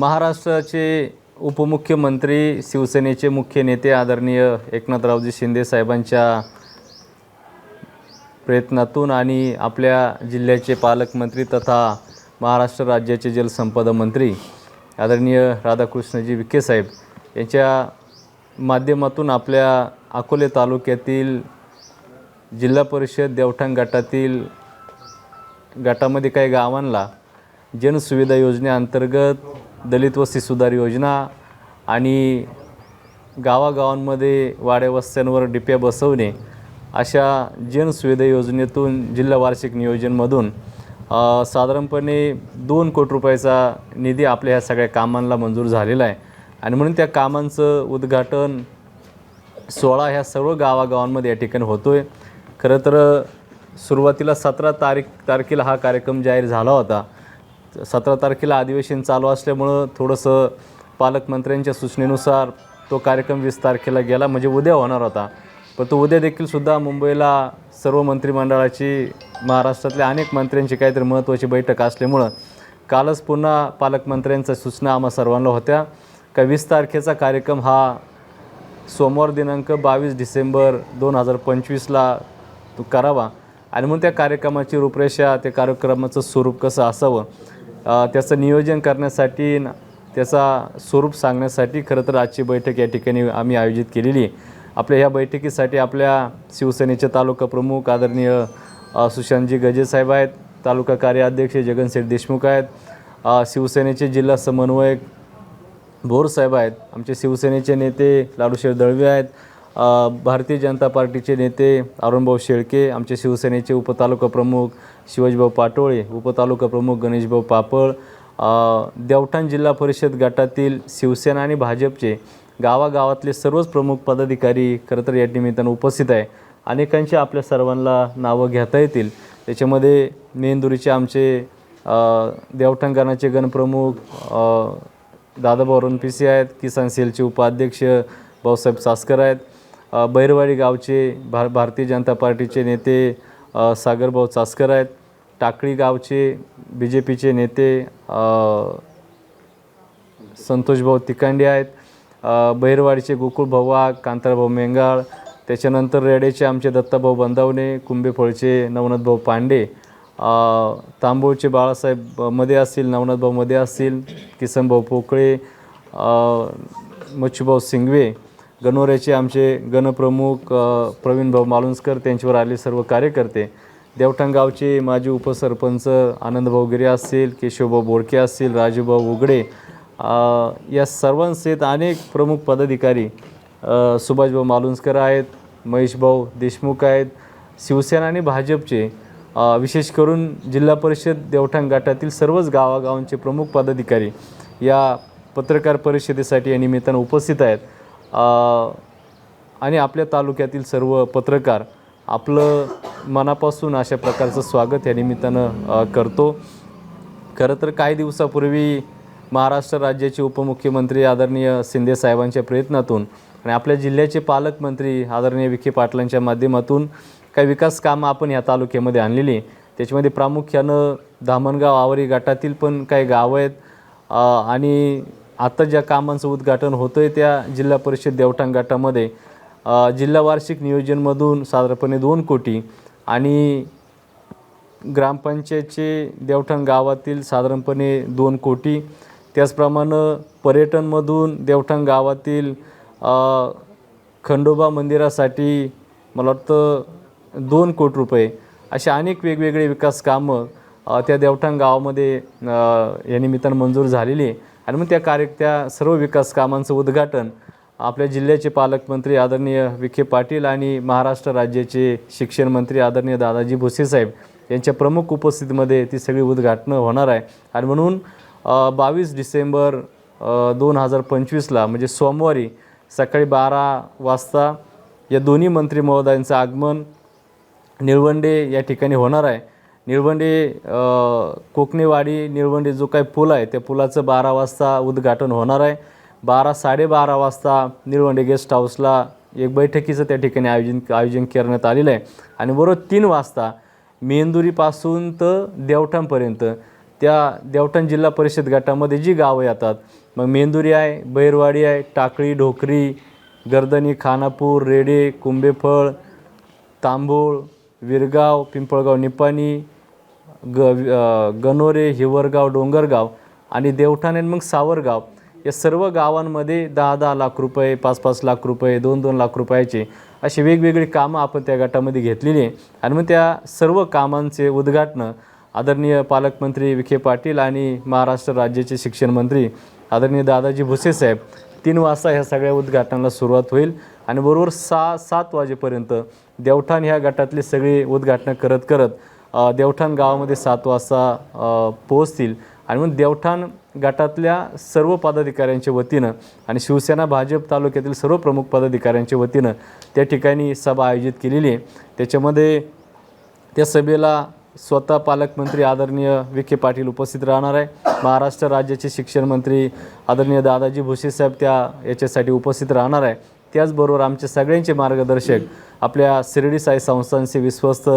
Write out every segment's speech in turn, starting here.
महाराष्ट्राचे उपमुख्यमंत्री शिवसेनेचे मुख्य नेते आदरणीय एकनाथरावजी शिंदे साहेबांच्या प्रयत्नातून आणि आपल्या जिल्ह्याचे पालकमंत्री तथा महाराष्ट्र राज्याचे जलसंपदा मंत्री आदरणीय राधाकृष्णजी विखे साहेब यांच्या माध्यमातून आपल्या अकोले तालुक्यातील जिल्हा परिषद देवठाण गटातील गटामध्ये काही गावांना जनसुविधा योजनेअंतर्गत दलित वस्ती सुधार योजना आणि गावागावांमध्ये वाड्यावस्त्यांवर डिप्या बसवणे अशा जनसुविधा योजनेतून जिल्हा वार्षिक नियोजनमधून साधारणपणे दोन कोटी रुपयाचा निधी आपल्या ह्या सगळ्या कामांना मंजूर झालेला आहे. आणि म्हणून त्या कामांचं उद्घाटन सोळा ह्या सर्व गावागावांमध्ये या ठिकाणी होतो आहे खरं तर सुरुवातीला सतरा तारीख तारखेला हा कार्यक्रम जाहीर झाला होता. सतरा तारखेला अधिवेशन चालू असल्यामुळं थोडंसं पालकमंत्र्यांच्या सूचनेनुसार तो कार्यक्रम वीस तारखेला गेला म्हणजे उद्या होणार होता. पण तो उद्या देखील सुद्धा मुंबईला सर्व मंत्रिमंडळाची महाराष्ट्रातल्या अनेक मंत्र्यांची काहीतरी महत्त्वाची बैठक असल्यामुळं कालच पुन्हा पालकमंत्र्यांच्या सूचना आम्हा सर्वांना होत्या. का वीस तारखेचा कार्यक्रम हा सोमवार दिनांक बावीस डिसेंबर दोन हजार पंचवीसला तो करावा. आणि मग त्या कार्यक्रमाची रूपरेषा त्या कार्यक्रमाचं स्वरूप कसं असावं? त्याचं नियोजन करण्यासाठी त्याचा स्वरूप सांगण्यासाठी खरं तर आजची बैठक या ठिकाणी आम्ही आयोजित केलेली आहे. आपल्या ह्या बैठकीसाठी आपल्या शिवसेनेचे तालुका प्रमुख आदरणीय सुशांतजी गजे साहेब आहेत तालुका कार्याध्यक्ष जगनसेठ देशमुख आहेत शिवसेनेचे जिल्हा समन्वयक भोर साहेब आहेत आमचे शिवसेनेचे नेते लाडूशेर दळवे आहेत भारतीय जनता पार्टीचे नेते अरुणभाऊ शेळके आमचे शिवसेनेचे उपतालुका प्रमुख शिवाजीभाऊ पाटोळे उपतालुका प्रमुख गणेशभाऊ पापळ देवठाण जिल्हा परिषद गटातील शिवसेना आणि भाजपचे गावागावातले सर्वच प्रमुख पदाधिकारी खरं तर या निमित्तानं उपस्थित आहे. अनेकांची आपल्या सर्वांना नावं घेता येतील. त्याच्यामध्ये मेंदुरीचे आमचे अ, गणप्रमुख दादाभाऊ रणपिसे आहेत किसान सेलचे उपाध्यक्ष भाऊसाहेब सासकर आहेत. बैरवाडी गावचे भार भारतीय जनता पार्टीचे नेते सागरभाऊ चासकर आहेत. टाकळी गावचे बी जे पीचे नेते संतोषभाऊ तिकांडे आहेत. बैरवाडीचे गोकुळभाऊ वाघ कांताराभाऊ कांतारभाऊ मेंगाळ त्याच्यानंतर रेडेचे आमचे दत्ताभाऊ बंदावणे कुंभेफळचे नवनाथभाऊ पांडे तांबूळचे बाळासाहेबमध्ये असतील नवनाथभाऊ मध्ये असतील किसनभाऊ पोकळे मच्छूभाऊ सिंगवे गणोऱ्याचे आमचे गणप्रमुख प्रवीण प्रवीणभाऊ मालुंजकर त्यांच्यावर आले सर्व कार्यकर्ते. देवठण गावचे माजी उपसरपंच आनंदभाऊ गिरे असतील केशवभाऊ बोडके असतील राजूभाऊ उगडे या सर्वांसहित अनेक प्रमुख पदाधिकारी सुभाषभाऊ मालुंसकर आहेत महेशभाऊ देशमुख आहेत शिवसेना आणि भाजपचे विशेष करून जिल्हा परिषद देवठाण गाठातील सर्वच गावागावांचे प्रमुख पदाधिकारी या पत्रकार परिषदेसाठी या निमित्तानं उपस्थित आहेत. आणि आपल्या तालुक्यातील सर्व पत्रकार आपलं मनापासून अशा प्रकारचं स्वागत या निमित्तानं करतो. खरं तर काही दिवसापूर्वी महाराष्ट्र राज्याचे उपमुख्यमंत्री आदरणीय शिंदे साहेबांच्या प्रयत्नातून आणि आपल्या जिल्ह्याचे पालकमंत्री आदरणीय विखे पाटलांच्या माध्यमातून काही विकास कामं आपण या तालुक्यामध्ये आणलेली त्याच्यामध्ये प्रामुख्यानं धामणगाव आवरी गटातील पण काही गावं आहेत. आणि आता ज्या कामांचं उद्घाटन होतं आहे त्या जिल्हा परिषद देवठाण गटामध्ये जिल्हा वार्षिक नियोजनमधून साधारणपणे दोन कोटी आणि ग्रामपंचायतचे देवठाण गावातील साधारणपणे दोन कोटी. त्याचप्रमाणे पर्यटनमधून देवठाण गावातील खंडोबा मंदिरासाठी मला वाटतं दोन कोटी रुपये असे अनेक वेगवेगळे विकास कामं त्या देवठाण गावामध्ये या निमित्तानं मंजूर झालेली आहे. आणि मग त्या कार्य त्या सर्व विकास कामांचं उद्घाटन आपल्या जिल्ह्याचे पालकमंत्री आदरणीय विखे पाटील आणि महाराष्ट्र राज्याचे शिक्षण मंत्री आदरणीय दादाजी भुसे साहेब यांच्या प्रमुख उपस्थितीमध्ये ती सगळी उद्घाटनं होणार आहे. आणि म्हणून बावीस डिसेंबर दोन हजार पंचवीसला म्हणजे सोमवारी सकाळी बारा वाजता या दोन्ही मंत्री महोदयांचं आगमन निळवंडे या ठिकाणी होणार आहे. निळवंडे कोकणीवाडी निळवंडे जो काही पूल आहे त्या पुलाचं बारा वाजता उद्घाटन होणार आहे. बारा साडेबारा वाजता निळवंडे गेस्ट हाऊसला एक बैठकीचं त्या ठिकाणी आयोजन आयोजन करण्यात आलेलं आहे. आणि बरोबर तीन वाजता मेंदुरीपासून तर देवठाणपर्यंत त्या देवठाण जिल्हा परिषद गटामध्ये जी गावं येतात मग मेंदुरी आहे बैरवाडी आहे टाकळी ढोकरी गर्दनी खानापूर रेडे कुंभेफळ तांबूळ विरगाव पिंपळगाव निपाणी ग गनोरे हिवरगाव डोंगरगाव आणि देवठाण आणि मग सावरगाव या सर्व गावांमध्ये दहा दहा लाख रुपये पाच पाच लाख रुपये दोन दोन लाख रुपयाचे अशी वेगवेगळी कामं आपण त्या गटामध्ये घेतलेली आहे. आणि मग त्या सर्व कामांचे उद्घाटनं आदरणीय पालकमंत्री विखे पाटील आणि महाराष्ट्र राज्याचे शिक्षण मंत्री आदरणीय दादाजी भुसे साहेब तीन वाजता ह्या सगळ्या उद्घाटनाला सुरुवात होईल. आणि बरोबर सहा सात वाजेपर्यंत देवठाण ह्या गटातली सगळी उद्घाटनं करत करत देवठाण गावामध्ये सात वाजता पोहोचतील. आणि मग देवठाण गटातल्या सर्व पदाधिकाऱ्यांच्या वतीनं आणि शिवसेना भाजप तालुक्यातील सर्व प्रमुख पदाधिकाऱ्यांच्या वतीनं त्या ठिकाणी सभा आयोजित केलेली आहे. त्याच्यामध्ये त्या सभेला स्वतः पालकमंत्री आदरणीय विखे पाटील उपस्थित राहणार आहे. महाराष्ट्र राज्याचे शिक्षण मंत्री आदरणीय दादाजी भुसे साहेब त्या याच्यासाठी उपस्थित राहणार आहे. त्याचबरोबर आमचे सगळ्यांचे मार्गदर्शक आपल्या शिर्डी साई संस्थांचे विश्वस्त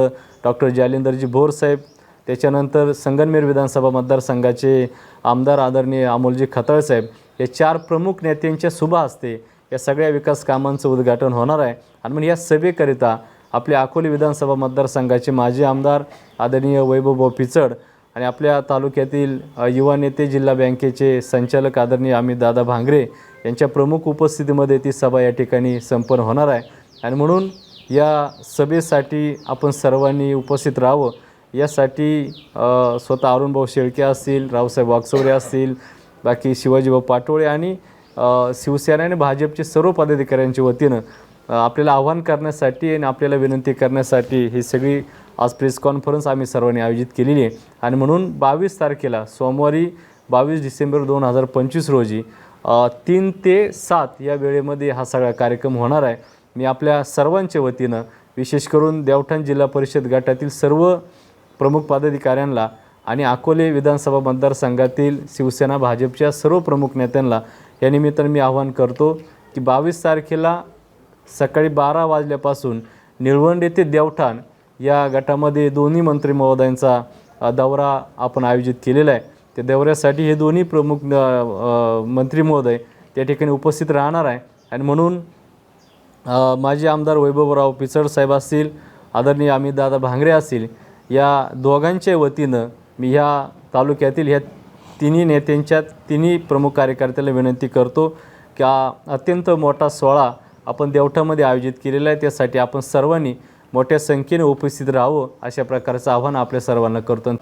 डॉक्टर जालिंदरजी भोर साहेब त्याच्यानंतर संगनमेर विधानसभा मतदारसंघाचे आमदार आदरणीय अमोलजी खताळ साहेब या चार प्रमुख नेत्यांच्या शुभा असते या सगळ्या विकास कामांचं उद्घाटन होणार आहे. आणि मग या सभेकरिता आपल्या अकोले विधानसभा मतदारसंघाचे माजी आमदार आदरणीय वैभवभाऊ पिचड आणि आपल्या तालुक्यातील युवा नेते जिल्हा बँकेचे संचालक आदरणीय अमित दादा भांगरे यांच्या प्रमुख उपस्थितीमध्ये ती सभा या ठिकाणी संपन्न होणार आहे. आणि म्हणून या सभेसाठी आपण सर्वांनी उपस्थित राहावं. यासाठी स्वतः अरुणभाऊ शेळके असतील रावसाहेब वागचौरे असतील बाकी शिवाजीभाऊ पाटोळे आणि शिवसेना आणि भाजपचे सर्व पदाधिकाऱ्यांच्या वतीनं आपल्याला आव्हान करण्यासाठी आणि आपल्याला विनंती करण्यासाठी ही सगळी आज प्रेस कॉन्फरन्स आम्ही सर्वांनी आयोजित केलेली आहे. आणि म्हणून बावीस तारखेला सोमवारी बावीस डिसेंबर दोन हजार पंचवीस रोजी तीन ते सात या वेळेमध्ये हा सगळा कार्यक्रम होणार आहे. मी आपल्या सर्वांच्या वतीनं विशेष करून देवठाण जिल्हा परिषद गटातील सर्व प्रमुख पदाधिकाऱ्यांना आणि अकोले विधानसभा मतदारसंघातील शिवसेना भाजपच्या सर्व प्रमुख नेत्यांना या निमित्तानं मी आवाहन करतो की बावीस तारखेला सकाळी बारा वाजल्यापासून निळवंडे ते देवठाण या गटामध्ये दोन्ही मंत्री महोदयांचा दौरा आपण आयोजित केलेला आहे. त्या दौऱ्यासाठी हे दोन्ही प्रमुख मंत्री महोदय त्या ठिकाणी उपस्थित राहणार आहे. आणि म्हणून माजी आमदार वैभवराव पिचड साहेब असतील आदरणीय अमितदादा भांगरे असतील या दोघांच्या वतीनं मी ह्या तालुक्यातील ह्या तिन्ही नेत्यांच्या तिन्ही प्रमुख कार्यकर्त्याला विनंती करतो की हा अत्यंत मोठा सोहळा आपण देवठामध्ये आयोजित केलेला आहे. त्यासाठी आपण सर्वांनी मोठ्या संख्येने उपस्थित राहावं अशा प्रकारचं आव्हान आपल्या सर्वांना करतो.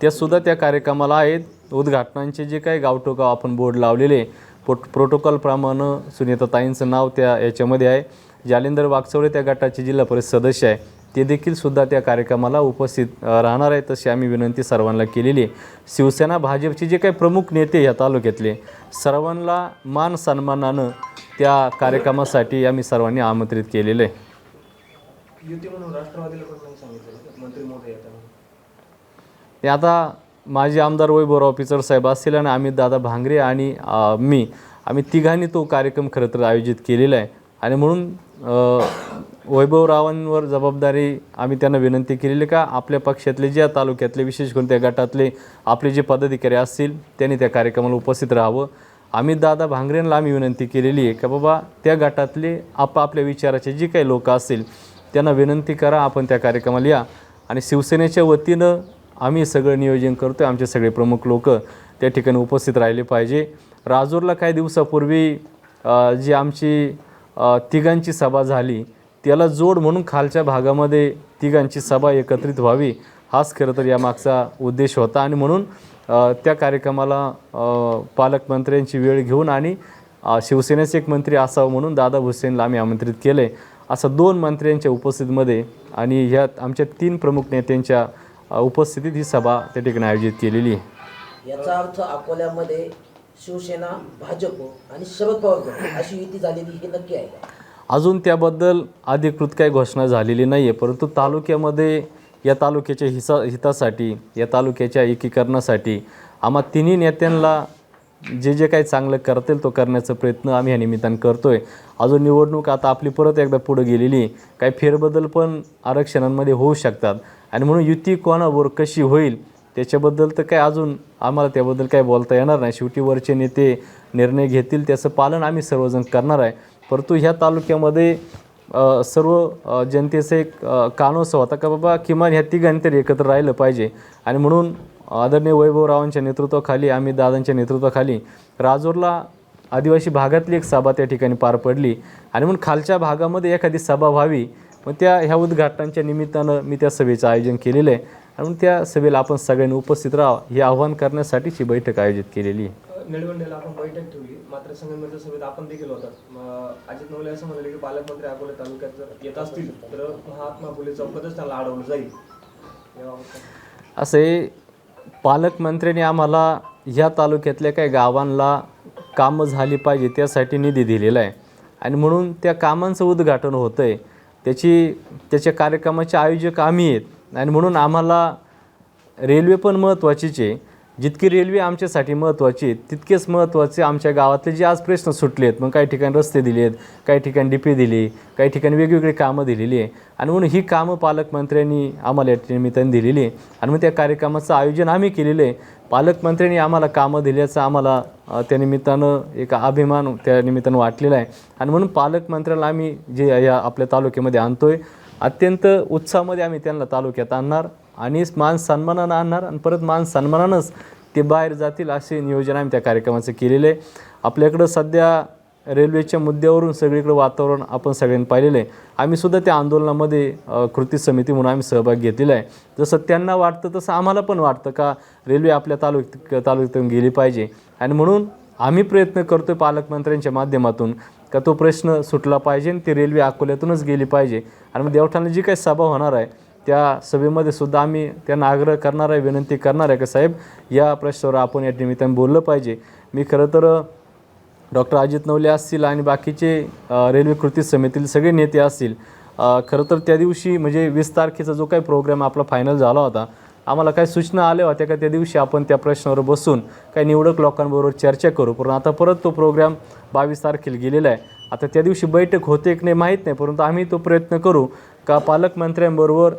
त्या सुद्धा त्या कार्यक्रमाला आहेत. उद्घाटनांचे जे काही गावठोगाव आपण बोर्ड लावलेले पोट प्रोटोकॉलप्रमाणे सुनीताताईंचं नाव त्या याच्यामध्ये आहे. जालिंदर वागचौरे त्या गटाचे जिल्हा परिषद सदस्य आहे. ते देखील सुद्धा त्या कार्यक्रमाला उपस्थित राहणार आहे तशी आम्ही विनंती सर्वांना केलेली आहे. शिवसेना भाजपचे जे काही प्रमुख नेते या तालुक्यातले सर्वांना मान सन्मानानं त्या कार्यक्रमासाठी आम्ही सर्वांनी आमंत्रित केलेलं आहे. ते आता. माझे आमदार वैभवराव पिचड साहेब असतील आणि अमित दादा भांगरे आणि मी आम्ही तिघांनी तो कार्यक्रम खरं तर आयोजित केलेला आहे. आणि म्हणून वैभवरावांवर जबाबदारी आम्ही त्यांना विनंती केलेली का आपल्या पक्षातले ज्या तालुक्यातले विशेष करून त्या गटातले आपले जे पदाधिकारी असतील त्यांनी त्या कार्यक्रमाला उपस्थित राहावं. आम्ही दादा भांगरेंना आम्ही विनंती केलेली आहे का बाबा त्या गटातले आपापल्या विचाराचे जे काही लोक असतील त्यांना विनंती करा आपण त्या कार्यक्रमाला या. आणि शिवसेनेच्या वतीनं आम्ही सगळं नियोजन करतो आहे आमचे सगळे प्रमुख लोक त्या ठिकाणी उपस्थित राहिले पाहिजे. राजूरला काही दिवसापूर्वी जी आमची तिघांची सभा झाली. त्याला जोड म्हणून खालच्या भागामध्ये तिघांची सभा एकत्रित व्हावी हाच खरं तर यामागचा उद्देश होता. आणि म्हणून त्या कार्यक्रमाला पालकमंत्र्यांची वेळ घेऊन आणि शिवसेनेचे एक मंत्री असावं म्हणून दादा भुसेनला आम्ही आमंत्रित केलं. आहे असं दोन मंत्र्यांच्या उपस्थितीमध्ये आणि ह्यात आमच्या तीन प्रमुख नेत्यांच्या उपस्थितीत ही सभा त्या ठिकाणी आयोजित केलेली आहे. याचा अर्थ अकोल्यामध्ये शिवसेना भाजप आणि शरद पवार अशी युती झालेली हे नक्की आहे का? अजून त्याबद्दल अधिकृत काही घोषणा झालेली नाही आहे परंतु तालुक्यामध्ये या तालुक्याच्या हिसा हितासाठी या तालुक्याच्या एकीकरणासाठी आम्हा तिन्ही नेत्यांना जे जे काही चांगलं करता येईल तो करण्याचा प्रयत्न आम्ही या निमित्तानं आहे अजून निवडणूक आता आपली परत एकदा पुढे गेलेली काही फेरबदल पण आरक्षणांमध्ये होऊ शकतात. आणि म्हणून युती कोणाबरोबर कशी होईल त्याच्याबद्दल तर काय अजून आम्हाला त्याबद्दल काय बोलता येणार नाही. शेवटी वरचे नेते निर्णय घेतील त्याचं पालन आम्ही सर्वजण करणार आहे. परंतु ह्या तालुक्यामध्ये सर्व जनतेचं एक कानोत्सव होता का बाबा किमान ह्या तिघांनी तरी एकत्र राहिलं पाहिजे. आणि म्हणून आदरणीय वैभवरावांच्या नेतृत्वाखाली आम्ही दादांच्या नेतृत्वाखाली राजूरला आदिवासी भागातली एक सभा त्या ठिकाणी पार पडली. आणि म्हणून खालच्या भागामध्ये एखादी सभा व्हावी. मग त्या ह्या उद्घाटनाच्या निमित्तानं मी त्या सभेचं आयोजन केलेलं आहे. आणि म्हणून त्या सभेला आपण सगळ्यांनी उपस्थित राहावं हे आव्हान करण्यासाठीच ही बैठक आयोजित केलेली आहे. निळवंडेला आपण बैठक ठेवली. मात्र संगमनेर सभेत आपण देखील मग अजित नवले असं म्हणाले की पालकमंत्री अकोले तालुक्यात जर येत असतील तर महात्मा फुले चौकातच त्यांना अडवलं जाईल? असे पालकमंत्र्यांनी आम्हाला ह्या तालुक्यातल्या काही गावांना कामं झाली पाहिजे त्यासाठी निधी दिलेला आहे. आणि म्हणून त्या कामांचं उद्घाटन होतं आहे त्याची त्याच्या कार्यक्रमाचे आयोजक आम्ही आहेत. आणि म्हणून आम्हाला रेल्वे पण महत्त्वाचीच आहे. जितकी रेल्वे आमच्यासाठी महत्त्वाची आहे तितकेच महत्त्वाचे आमच्या गावातले जे आज प्रश्न सुटले आहेत मग काही ठिकाणी रस्ते दिले आहेत काही ठिकाणी डिपे दिली काही ठिकाणी वेगवेगळी कामं दिलेली आहे. आणि म्हणून ही कामं पालकमंत्र्यांनी आम्हाला या निमित्ताने दिलेली आहे. आणि मग त्या कार्यक्रमाचं आयोजन आम्ही केलेलं आहे. पालकमंत्र्यांनी आम्हाला कामं दिल्याचं आम्हाला त्या निमित्तानं एक अभिमान त्या निमित्तानं वाटलेला आहे. आणि म्हणून पालकमंत्र्याला आम्ही जे या आपल्या तालुक्यामध्ये आणतो आहे अत्यंत उत्साहामध्ये आम्ही त्यांना तालुक्यात आणणार आणि मान सन्मानानं आणणार आणि परत मान सन्मानानंच ते बाहेर जातील असे नियोजन आम्ही त्या कार्यक्रमाचं केलेलं आहे. आपल्याकडं सध्या रेल्वेच्या मुद्द्यावरून सगळीकडे वातावरण आपण सगळ्यांनी पाहिलेलं आहे. आम्ही सुद्धा त्या आंदोलनामध्ये कृती समिती म्हणून आम्ही सहभाग घेतलेला आहे. जसं त्यांना वाटतं तसं आम्हाला पण वाटतं का रेल्वे आपल्या तालुक तालुक्यातून गेली पाहिजे. आणि म्हणून आम्ही प्रयत्न करतो आहे पालकमंत्र्यांच्या माध्यमातून का तो प्रश्न सुटला पाहिजे आणि ती रेल्वे अकोल्यातूनच गेली पाहिजे. आणि मग देवठाणला जी काही सभा होणार आहे त्या सभेमध्ये सुद्धा आम्ही त्यांना आग्रह करणार आहे विनंती करणार आहे का साहेब या प्रश्नावर आपण या निमित्ताने बोललं पाहिजे. मी खरं तर डॉक्टर अजित नवले असतील आणि बाकीचे रेल्वे कृती समितीतील सगळे नेते असतील खरं तर त्या दिवशी म्हणजे वीस तारखेचा जो काही प्रोग्राम आपला फायनल झाला होता आम्हाला काही सूचना आल्या होत्या का त्या दिवशी आपण त्या प्रश्नावर बसून काही निवडक लोकांबरोबर चर्चा करू. पण आता परत तो प्रोग्राम बावीस तारखेला गेलेला आहे. आता त्या दिवशी बैठक होते की नाही माहीत नाही परंतु आम्ही तो प्रयत्न करू का पालकमंत्र्यांबरोबर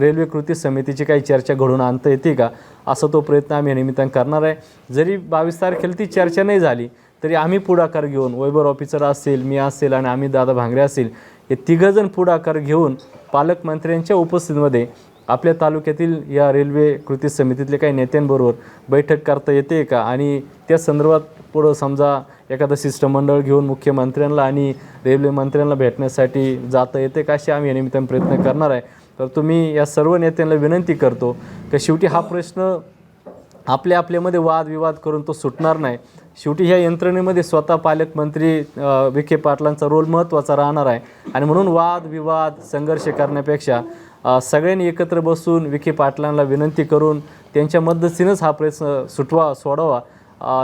रेल्वे कृती समितीची काही चर्चा घडून आणता येते का? असा तो प्रयत्न आम्ही या निमित्तानं करणार आहे. जरी बावीस तारखेला ती चर्चा नाही झाली तरी आम्ही पुढाकार घेऊन वैभव ऑफिसर असेल मी असेल आणि आम्ही दादा भांगरे असेल हे तिघंजण पुढाकार घेऊन पालकमंत्र्यांच्या उपस्थितीमध्ये आपल्या तालुक्यातील या रेल्वे कृती समितीतले काही नेत्यांबरोबर बैठक करता येते का? आणि त्या संदर्भात पुढं समजा एखादं शिष्टमंडळ घेऊन मुख्यमंत्र्यांना आणि रेल्वे मंत्र्यांना भेटण्यासाठी जाता येते का असे आम्ही या निमित्तानं प्रयत्न करणार आहे. तर तुम्ही या सर्व नेत्यांना विनंती करतो का शेवटी हा प्रश्न आपल्या आपल्यामध्ये वादविवाद करून तो सुटणार नाही. शेवटी ह्या यंत्रणेमध्ये स्वतः पालकमंत्री विखे पाटलांचा रोल महत्त्वाचा राहणार आहे. आणि म्हणून वाद विवाद संघर्ष करण्यापेक्षा सगळ्यांनी एकत्र बसून विखे पाटलांना विनंती करून त्यांच्या मदतीनंच हा प्रश्न सुटवा सोडावा.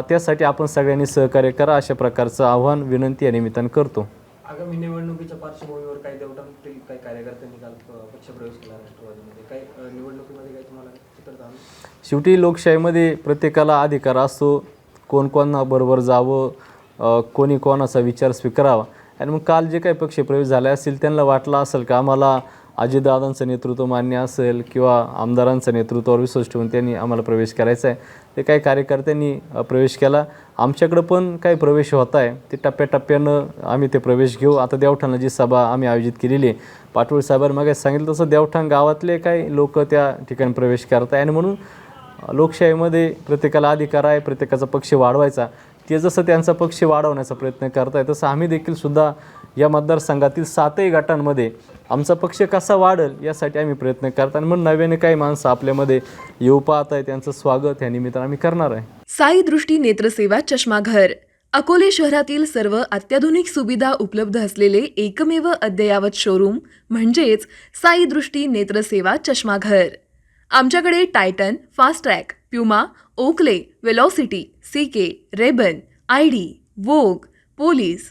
त्यासाठी आपण सगळ्यांनी सहकार्य करा अशा प्रकारचं आव्हान विनंती या निमित्तानं करतो. आगामी निवडणुकीच्या पार्श्वभूमीवर काही देवठाणातील काही कार्यकर्त्यांनी काल पक्षप्रवेश केला राष्ट्रवादीमध्ये. काही निवडणुकीमध्ये काही तुम्हाला चित्र? शेवटी लोकशाहीमध्ये प्रत्येकाला अधिकार असतो. कोण कोणाबरोबर जावं कोणी कोणाचा विचार स्वीकारावा. आणि मग काल जे काही पक्षप्रवेश झाले असतील त्यांना वाटलं असेल का आम्हाला अजितदादांचं नेतृत्व मान्य असेल किंवा आमदारांचं नेतृत्वावर विश्वास ठेवून त्यांनी आम्हाला प्रवेश करायचा आहे. ते काही कार्यकर्त्यांनी प्रवेश केला. आमच्याकडं पण काही प्रवेश होत आहे. ते टप्प्याटप्प्यानं आम्ही ते प्रवेश घेऊ. आता देवठाणला जी सभा आम्ही आयोजित केलेली आहे पाटोळी साहेबांनी मागे सांगितलं तसं देवठाण गावातले काही लोक त्या ठिकाणी प्रवेश करत आहे. आणि म्हणून लोकशाहीमध्ये प्रत्येकाला अधिकार आहे प्रत्येकाचा पक्ष वाढवायचा. ते जसं त्यांचा पक्ष वाढवण्याचा प्रयत्न करत आहे तसं आम्ही देखील सुद्धा या मतदारसंघातील सातही गटांमध्ये आमचा पक्ष कसा वाढेल यासाठी आम्ही प्रयत्न करतो आणि म्हणून नव्याने काही माणसं आपल्यामध्ये येऊ पाहत आहे त्यांचं स्वागत या निमित्तानं आम्ही करणार आहे. साई दृष्टी नेत्रसेवा चष्माघर. अकोले शहरातील सर्व अत्याधुनिक सुविधा उपलब्ध असलेले एकमेव अद्ययावत शोरूम म्हणजेच साई दृष्टी नेत्रसेवा चष्माघर. आमच्याकडे Titan Fastrack Puma Oakley Velocity C K Ray Ban I D Vogue Police